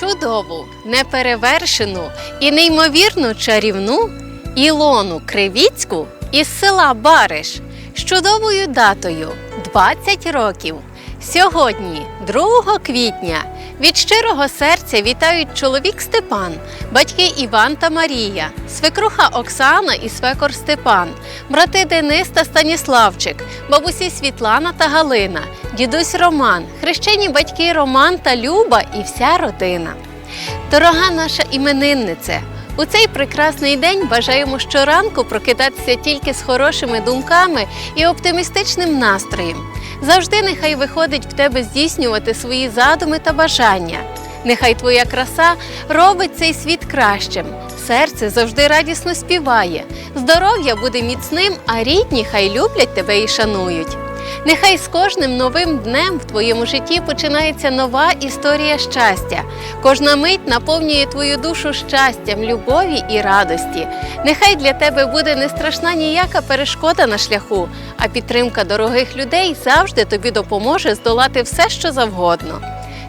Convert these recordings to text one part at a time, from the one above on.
чудову, неперевершену і неймовірно чарівну Ілону Кривіцьку із села Бариш з чудовою датою 20 років. Сьогодні, 2 квітня, від щирого серця вітають чоловік Степан, батьки Іван та Марія, свекруха Оксана і свекор Степан, брати Денис та Станіславчик, бабусі Світлана та Галина, дідусь Роман, хрещені батьки Роман та Люба і вся родина. Дорога наша імениннице, у цей прекрасний день бажаємо щоранку прокидатися тільки з хорошими думками і оптимістичним настроєм. Завжди нехай виходить в тебе здійснювати свої задуми та бажання. Нехай твоя краса робить цей світ кращим. Серце завжди радісно співає, здоров'я буде міцним, а рідні хай люблять тебе і шанують. Нехай з кожним новим днем в твоєму житті починається нова історія щастя. Кожна мить наповнює твою душу щастям, любові і радості. Нехай для тебе буде не страшна ніяка перешкода на шляху, а підтримка дорогих людей завжди тобі допоможе здолати все, що завгодно.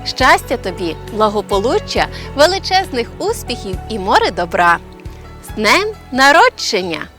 Щастя тобі, благополуччя, величезних успіхів і море добра. З днем народження!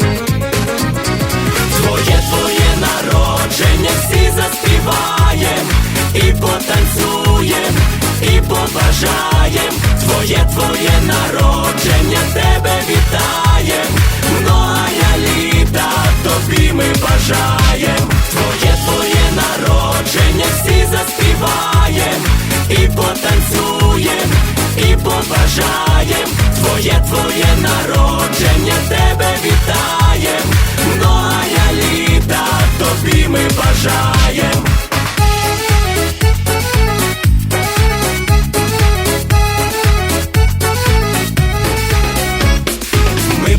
Твоє народження, тебе вітаєм. Многая літа тобі ми бажаєм. Твоє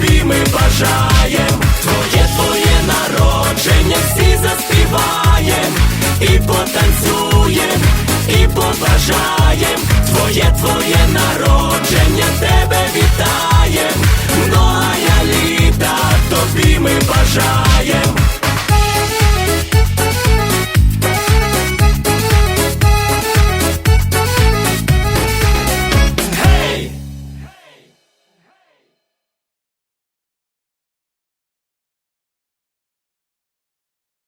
Тобі ми бажаєм. Твоє твоє народження, всі заспіваєм, і потанцюєм, і побажаєм. Твоє твоє народження, тебе вітаєм. Многая літа тобі ми бажаєм.